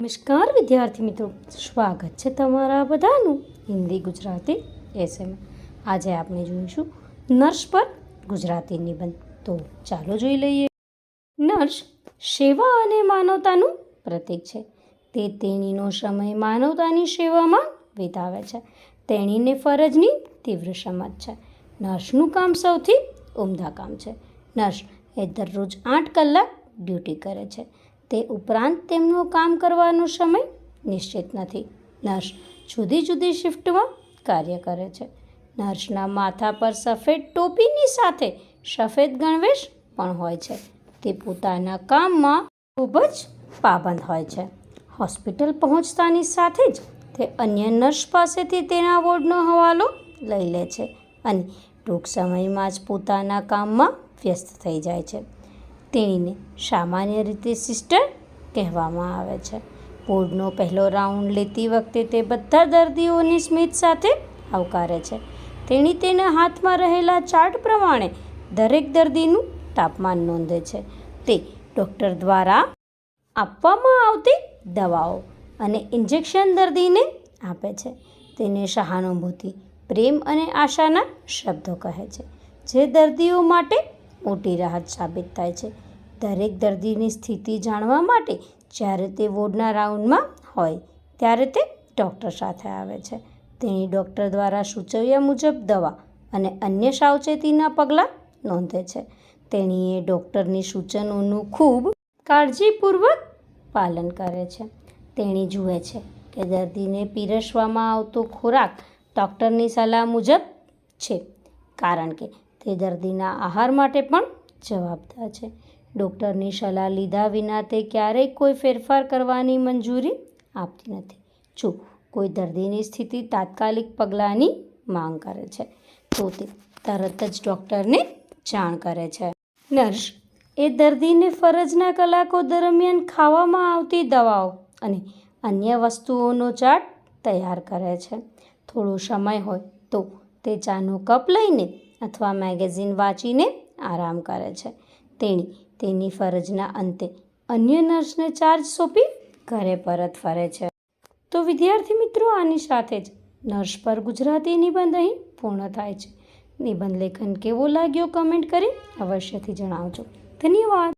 નમસ્કાર વિદ્યાર્થી મિત્રો. સ્વાગત છે તમારા બધાનું હિન્દી ગુજરાતી એસએમ. આજે આપણે જોઈશું નર્સ પર ગુજરાતી નિબંધ. તો ચાલો જોઈ લઈએ. નર્સ સેવા અને માનવતાનું પ્રતીક છે. તે તેણીનો સમય માનવતાની સેવામાં વિતાવે છે. તેણીને ફરજની તીવ્ર સમજ છે. નર્સનું કામ સૌથી ઉમદા કામ છે. નર્સ એ દરરોજ આઠ કલાક ડ્યુટી કરે છે. તે ઉપરાંત તેમનું કામ કરવાનો સમય નિશ્ચિત નથી. નર્સ જુદી જુદી શિફ્ટમાં કાર્ય કરે છે. નર્સના માથા પર સફેદ ટોપીની સાથે સફેદ ગણવેશ પણ હોય છે. તે પોતાના કામમાં ખૂબ જ પાબંદ હોય છે. હોસ્પિટલ પહોંચતાની સાથે જ તે અન્ય નર્સ પાસેથી તેના વોર્ડનો હવાલો લઈ લે છે અને ટૂંક સમયમાં જ પોતાના કામમાં વ્યસ્ત થઈ જાય છે. તેણીને સામાન્ય રીતે સિસ્ટર કહેવામાં આવે છે. બોર્ડનો પહેલો રાઉન્ડ લેતી વખતે તે બધા દર્દીઓની સ્મિત સાથે આવકારે છે. તેણી તેના હાથમાં રહેલા ચાર્ટ પ્રમાણે દરેક દર્દીનું તાપમાન નોંધે છે. તે ડૉક્ટર દ્વારા આપવામાં આવતી દવાઓ અને ઇન્જેક્શન દર્દીને આપે છે. તેને સહાનુભૂતિ, પ્રેમ અને આશાના શબ્દો કહે છે, જે દર્દીઓ માટે મોટી રાહત સાબિત થાય છે. દરેક દર્દીની સ્થિતિ જાણવા માટે જ્યારે તે વોર્ડના રાઉન્ડમાં હોય, ત્યારે તે ડૉક્ટર સાથે આવે છે. તેણી ડૉક્ટર દ્વારા સૂચવ્યા મુજબ દવા અને અન્ય સાવચેતીના પગલાં નોંધે છે. તેણીએ ડૉક્ટરની સૂચનોનું ખૂબ કાળજીપૂર્વક પાલન કરે છે. તેણી જુએ છે કે દર્દીને પીરસવામાં આવતો ખોરાક ડૉક્ટરની સલાહ મુજબ છે, કારણ કે તે દર્દીના આહાર માટે પણ જવાબદાર છે. ડૉક્ટરની સલાહ લીધા વિના તે ક્યારેય કોઈ ફેરફાર કરવાની મંજૂરી આપતી નથી. જો કોઈ દર્દીની સ્થિતિ તાત્કાલિક પગલાંની માંગ કરે છે, તો તે તરત જ ડૉક્ટરને જાણ કરે છે. નર્સ, એ દર્દીને ફરજના કલાકો દરમિયાન ખાવામાં આવતી દવાઓ અને અન્ય વસ્તુઓનો ચાર્ટ તૈયાર કરે છે. થોડો સમય હોય તો તે ચાનો કપ લઈને અથવા મેગેઝિન વાંચીને આરામ કરે છે. તેણી તેની ફરજના અંતે અન્ય નર્સને ચાર્જ સોંપી ઘરે પરત ફરે છે. તો વિદ્યાર્થી મિત્રો, આની સાથે જ નર્સ પર ગુજરાતી નિબંધ અહીં પૂર્ણ થાય છે. નિબંધ લેખન કેવો લાગ્યો કમેન્ટ કરી અવશ્યથી જણાવજો. ધન્યવાદ.